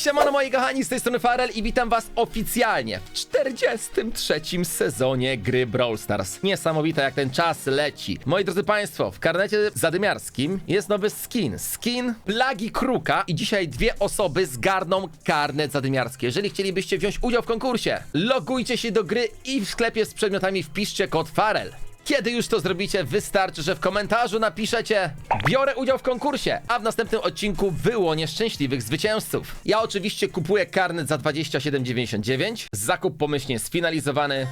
Siemano moi kochani, z tej strony Farel i witam was oficjalnie w 43. sezonie gry Brawl Stars. Niesamowite jak ten czas leci. Moi drodzy państwo, w karnecie zadymiarskim jest nowy skin. Skin Plagi Kruka i dzisiaj dwie osoby zgarną karnet zadymiarski. Jeżeli chcielibyście wziąć udział w konkursie, logujcie się do gry i w sklepie z przedmiotami wpiszcie kod Farel. Kiedy już to zrobicie, wystarczy, że w komentarzu napiszecie Biorę udział w konkursie, a w następnym odcinku wyłonię szczęśliwych zwycięzców. Ja oczywiście kupuję karnet za 27,99. Zakup pomyślnie sfinalizowany.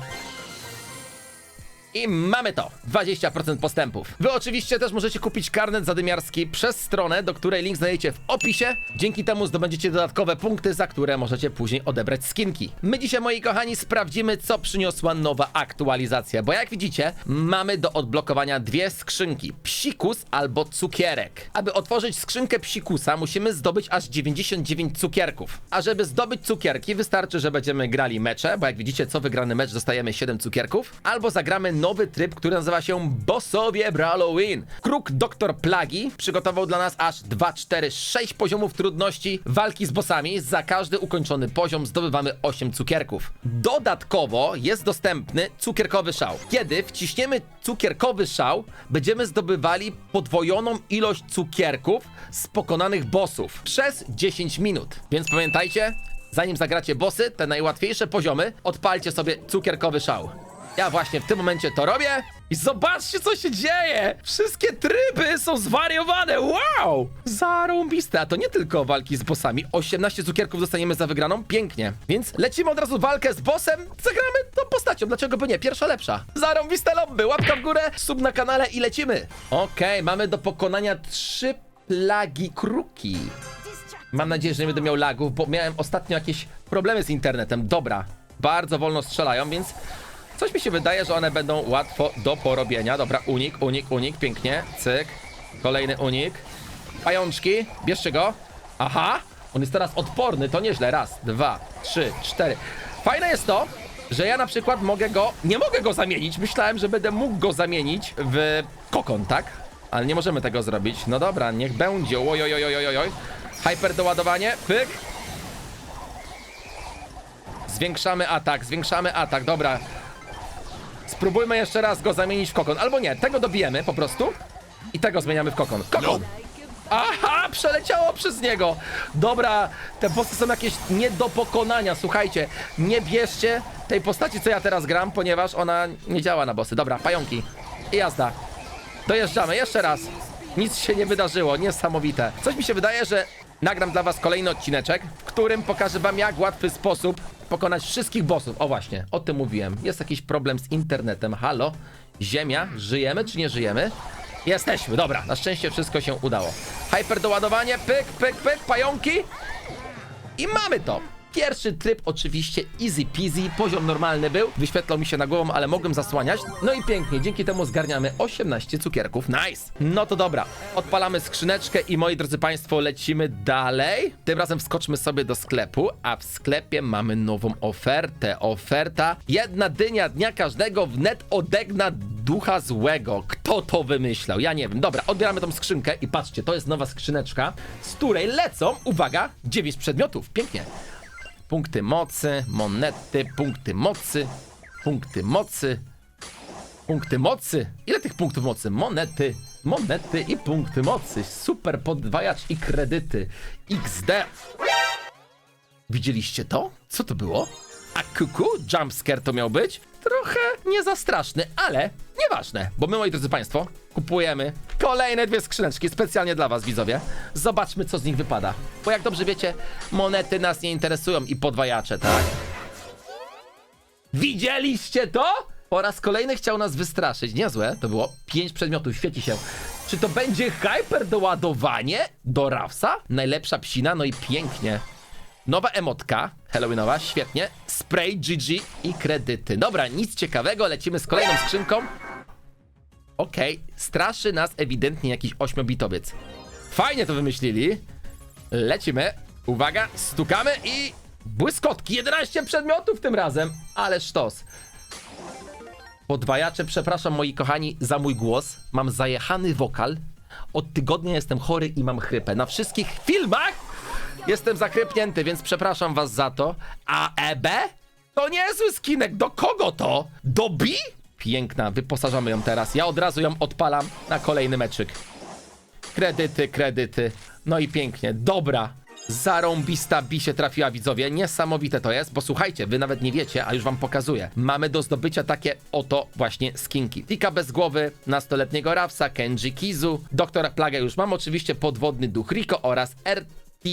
I mamy to! 20% postępów. Wy oczywiście też możecie kupić karnet zadymiarski przez stronę, do której link znajdziecie w opisie. Dzięki temu zdobędziecie dodatkowe punkty, za które możecie później odebrać skinki. My dzisiaj, moi kochani, sprawdzimy, co przyniosła nowa aktualizacja, bo jak widzicie, mamy do odblokowania dwie skrzynki. Psikus albo cukierek. Aby otworzyć skrzynkę psikusa, musimy zdobyć aż 99 cukierków. A żeby zdobyć cukierki, wystarczy, że będziemy grali mecze, bo jak widzicie, co wygrany mecz dostajemy 7 cukierków, albo zagramy nowy tryb, który nazywa się Bossowie Brawlowin. Kruk Doktor Plagi przygotował dla nas aż 2, 4, 6 poziomów trudności walki z bossami. Za każdy ukończony poziom zdobywamy 8 cukierków. Dodatkowo jest dostępny cukierkowy szał. Kiedy wciśniemy cukierkowy szał, będziemy zdobywali podwojoną ilość cukierków z pokonanych bossów przez 10 minut. Więc pamiętajcie, zanim zagracie bossy, te najłatwiejsze poziomy, odpalcie sobie cukierkowy szał. Ja właśnie w tym momencie to robię i zobaczcie co się dzieje! Wszystkie tryby są zwariowane, wow! Zarąbiste, a to nie tylko walki z bossami. 18 cukierków dostaniemy za wygraną, pięknie. Więc lecimy od razu walkę z bossem, zagramy tą postacią, dlaczego by nie? Pierwsza lepsza. Zarąbiste lobby, łapka w górę, sub na kanale i lecimy. Okej, mamy do pokonania trzy plagi kruki. Mam nadzieję, że nie będę miał lagów, bo miałem ostatnio jakieś problemy z internetem. Dobra, bardzo wolno strzelają, więc coś mi się wydaje, że one będą łatwo do porobienia. Dobra, unik, unik, unik, pięknie, cyk. Kolejny unik. Pajączki, bierzcie go. Aha, on jest teraz odporny, to nieźle. Raz, dwa, trzy, cztery. Fajne jest to, że ja na przykład mogę go, nie mogę go zamienić. Myślałem, że będę mógł go zamienić w kokon, tak? Ale nie możemy tego zrobić. No dobra, niech będzie. Oj, oj, oj, oj, oj, oj. Hyper doładowanie, pyk. Zwiększamy atak, zwiększamy atak, dobra. Spróbujmy jeszcze raz go zamienić w kokon. Albo nie, tego dobijemy po prostu. I tego zmieniamy w kokon. Kokon! Aha, przeleciało przez niego. Dobra, te bossy są jakieś nie do pokonania. Słuchajcie, nie bierzcie tej postaci, co ja teraz gram, ponieważ ona nie działa na bossy. Dobra, pająki. I jazda. Dojeżdżamy, jeszcze raz. Nic się nie wydarzyło, niesamowite. Coś mi się wydaje, że nagram dla was kolejny odcineczek, w którym pokażę wam, jak łatwy sposób pokonać wszystkich bossów. O właśnie, o tym mówiłem. Jest jakiś problem z internetem. Halo? Ziemia? Żyjemy czy nie żyjemy? Jesteśmy, dobra, na szczęście wszystko się udało. Hyper doładowanie, pyk, pyk, pyk, pająki. I mamy to. Pierwszy tryb oczywiście easy peasy, poziom normalny był, wyświetlał mi się na głową, ale mogłem zasłaniać. No i pięknie, dzięki temu zgarniamy 18 cukierków, nice! No to dobra, odpalamy skrzyneczkę i moi drodzy państwo, lecimy dalej. Tym razem wskoczmy sobie do sklepu, a w sklepie mamy nową ofertę. Oferta, jedna dynia dnia każdego wnet odegna ducha złego. Kto to wymyślał? Ja nie wiem. Dobra, odbieramy tą skrzynkę i patrzcie, to jest nowa skrzyneczka, z której lecą, uwaga, 9 przedmiotów. Pięknie. Punkty mocy, monety, punkty mocy, punkty mocy, punkty mocy. Ile tych punktów mocy? Monety, monety i punkty mocy. Super podwajacz i kredyty. XD. Widzieliście to? Co to było? A kuku, jumpscare to miał być? Trochę nie za straszny, ale nieważne, bo my, moi drodzy Państwo, kupujemy kolejne dwie skrzyneczki specjalnie dla Was, widzowie. Zobaczmy, co z nich wypada. Bo jak dobrze wiecie, monety nas nie interesują i podwajacze, tak? Widzieliście to? Po raz kolejny chciał nas wystraszyć. Niezłe, to było pięć przedmiotów, świeci się. Czy to będzie hyper doładowanie do Rawsa? Najlepsza psina, no i pięknie. Nowa emotka, Halloweenowa, świetnie. Spray, GG i kredyty. Dobra, nic ciekawego, lecimy z kolejną skrzynką. Okej, straszy nas ewidentnie jakiś ośmiobitowiec. Fajnie to wymyślili. Lecimy. Uwaga, stukamy i... Błyskotki, 11 przedmiotów tym razem, ale sztos. Podwajacze, przepraszam moi kochani za mój głos. Mam zajechany wokal. Od tygodnia jestem chory i mam chrypę. Na wszystkich filmach Jestem zachrypnięty, więc przepraszam was za to. A EB? To niezły skinek. Do kogo to? Do B? Piękna, wyposażamy ją teraz. Ja od razu ją odpalam na kolejny meczyk. Kredyty, kredyty. No i pięknie. Dobra. Zarąbista bi się trafiła, widzowie. Niesamowite to jest, bo słuchajcie, wy nawet nie wiecie, a już wam pokazuję. Mamy do zdobycia takie oto właśnie skinki. Tika bez głowy, nastoletniego Rawsa, Kenji Kizu, Doktora Plagę już mam, oczywiście podwodny duch Riko oraz RT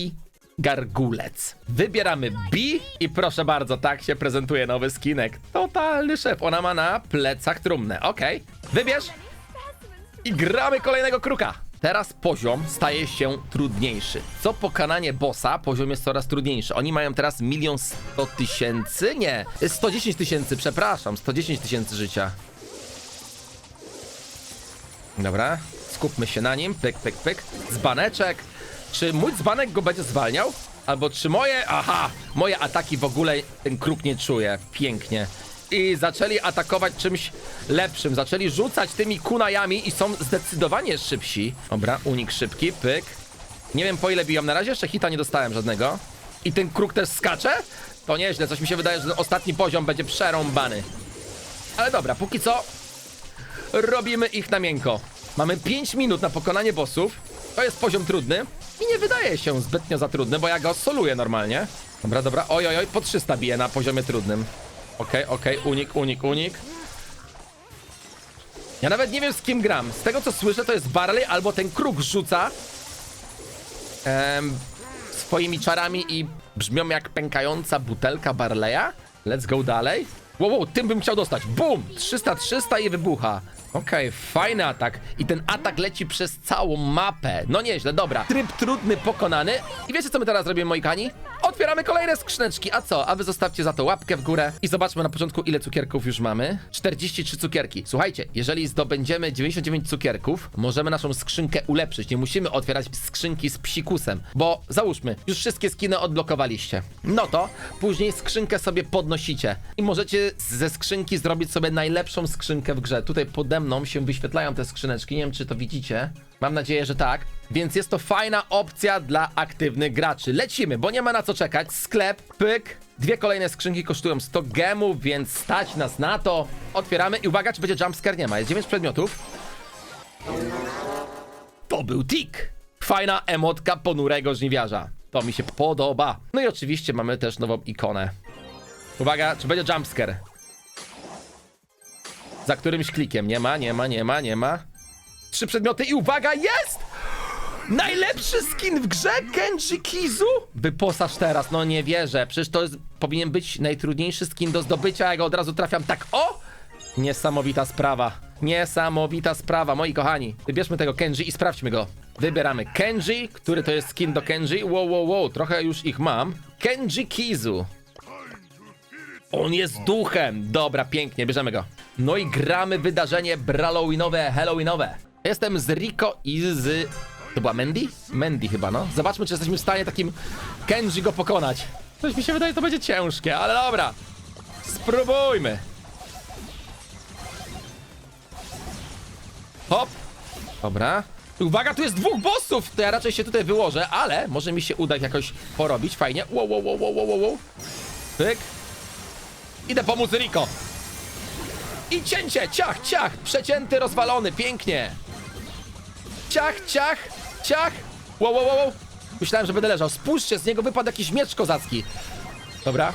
Gargulec. Wybieramy B i proszę bardzo, tak się prezentuje nowy skinek. Totalny szef. Ona ma na plecach trumnę. Okej. Wybierz i gramy kolejnego kruka. Teraz poziom staje się trudniejszy. Co pokonanie bossa, poziom jest coraz trudniejszy. Oni mają teraz milion sto tysięcy? Nie, 110 tysięcy, przepraszam, 110 tysięcy życia. Dobra, skupmy się na nim, pyk, pyk, pyk. Dzbaneczek. Czy mój dzbanek go będzie zwalniał? Albo czy moje, aha, moje ataki w ogóle ten kruk nie czuje. Pięknie. I zaczęli atakować czymś lepszym. Zaczęli rzucać tymi kunajami i są zdecydowanie szybsi. Dobra, unik szybki, pyk. Nie wiem po ile biją. Na razie jeszcze hita nie dostałem żadnego. I ten kruk też skacze? To nieźle, coś mi się wydaje, że ten ostatni poziom będzie przerąbany. Ale dobra, póki co robimy ich na miękko. Mamy 5 minut na pokonanie bossów. To jest poziom trudny i nie wydaje się zbytnio za trudny, bo ja go soluję normalnie. Dobra, dobra, oj, oj, oj, po 300 bije na poziomie trudnym. Okej, okej, unik, unik, unik. Ja nawet nie wiem z kim gram. Z tego co słyszę to jest Barley albo ten kruk rzuca em, swoimi czarami i brzmią jak pękająca butelka Barleya. Let's go dalej. Wow, wow, tym bym chciał dostać. Bum! 300-300 i wybucha. Okej, fajny atak. I ten atak leci przez całą mapę. No nieźle, dobra. Tryb trudny pokonany. I wiecie co my teraz robimy, moi kochani? Otwieramy kolejne skrzyneczki. A co? A wy zostawcie za to łapkę w górę. I zobaczmy na początku, ile cukierków już mamy. 43 cukierki. Słuchajcie, jeżeli zdobędziemy 99 cukierków, możemy naszą skrzynkę ulepszyć. Nie musimy otwierać skrzynki z psikusem. Bo załóżmy, już wszystkie skiny odblokowaliście. No to później skrzynkę sobie podnosicie. I możecie ze skrzynki zrobić sobie najlepszą skrzynkę w grze. Tutaj pode mną się wyświetlają te skrzyneczki. Nie wiem, czy to widzicie. Mam nadzieję, że tak. Więc jest to fajna opcja dla aktywnych graczy. Lecimy, bo nie ma na co czekać. Sklep, pyk. Dwie kolejne skrzynki kosztują 100 gemów, więc stać nas na to. Otwieramy i uwaga, czy będzie jumpscare? Nie ma. Jest 9 przedmiotów. To był tik. Fajna emotka ponurego żniwiarza. To mi się podoba. No i oczywiście mamy też nową ikonę. Uwaga, czy będzie jumpscare? Za którymś klikiem. Nie ma, nie ma, nie ma, nie ma. Trzy przedmioty i uwaga, jest! Najlepszy skin w grze Kenji Kizu? Wyposaż teraz, no nie wierzę. Przecież to jest, powinien być najtrudniejszy skin do zdobycia, ja go od razu trafiam tak, o! Niesamowita sprawa. Niesamowita sprawa, moi kochani. Wybierzmy tego Kenji i sprawdźmy go. Wybieramy Kenji, który to jest skin do Kenji. Wow, wow, wow, trochę już ich mam. Kenji Kizu. On jest duchem. Dobra, pięknie, bierzemy go. No i gramy wydarzenie Bralowinowe, Halloweenowe. Jestem z Rico i z... To była Mandy? Mandy chyba, no. Zobaczmy, czy jesteśmy w stanie takim Kenji go pokonać. Coś mi się wydaje, to będzie ciężkie, ale dobra. Spróbujmy. Hop. Dobra. Uwaga, tu jest dwóch bossów! To ja raczej się tutaj wyłożę, ale może mi się uda jakoś porobić. Fajnie. Wow, wow, wow, wow, wow, wow. Pyk. Idę pomóc Rico. I cięcie, ciach, ciach, przecięty, rozwalony, pięknie. Ciach, ciach, ciach. Wow, wow, wow, wow. Myślałem, że będę leżał. Spójrzcie, z niego wypadł jakiś miecz kozacki. Dobra.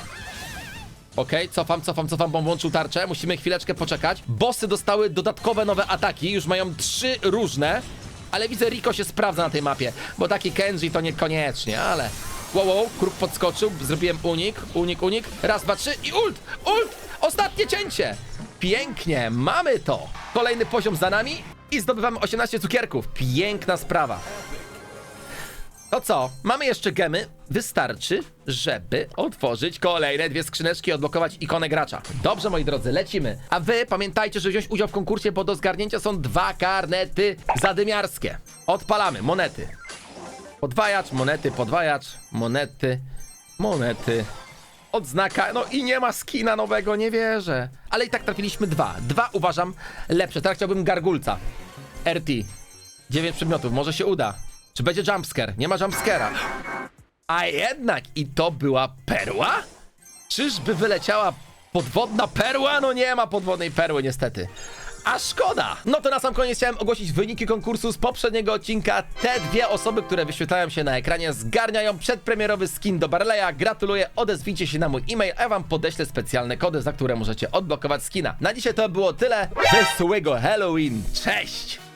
Okej, cofam, cofam, cofam, bo włączył tarczę. Musimy chwileczkę poczekać. Bossy dostały dodatkowe nowe ataki. Już mają trzy różne. Ale widzę, Rico się sprawdza na tej mapie. Bo taki Kenji to niekoniecznie, ale... Wow, wow, kruk podskoczył. Zrobiłem unik, unik, unik. Raz, dwa, trzy i ult! Ult! Ostatnie cięcie! Pięknie, mamy to! Kolejny poziom za nami i zdobywamy 18 cukierków. Piękna sprawa. To co? Mamy jeszcze gemy. Wystarczy, żeby otworzyć kolejne dwie skrzyneczki i odblokować ikonę gracza. Dobrze, moi drodzy, lecimy. A wy pamiętajcie, że wziąć udział w konkursie, bo do zgarnięcia są dwa karnety zadymiarskie. Odpalamy. Monety. Podwajacz, monety, podwajacz, monety, monety. Odznaka, no i nie ma skina nowego, nie wierzę. Ale i tak trafiliśmy dwa. Dwa uważam lepsze. Teraz chciałbym gargulca. RT. 9 przedmiotów, może się uda. Czy będzie jumpscare? Nie ma jumpscare'a. A jednak i to była perła? Czyżby wyleciała podwodna perła? No nie ma podwodnej perły niestety. A szkoda! No to na sam koniec chciałem ogłosić wyniki konkursu z poprzedniego odcinka. Te dwie osoby, które wyświetlają się na ekranie, zgarniają przedpremierowy skin do Barleya. Gratuluję, odezwijcie się na mój e-mail, a ja wam podeślę specjalne kody, za które możecie odblokować skina. Na dzisiaj to było tyle. Wesołego Halloween! Cześć!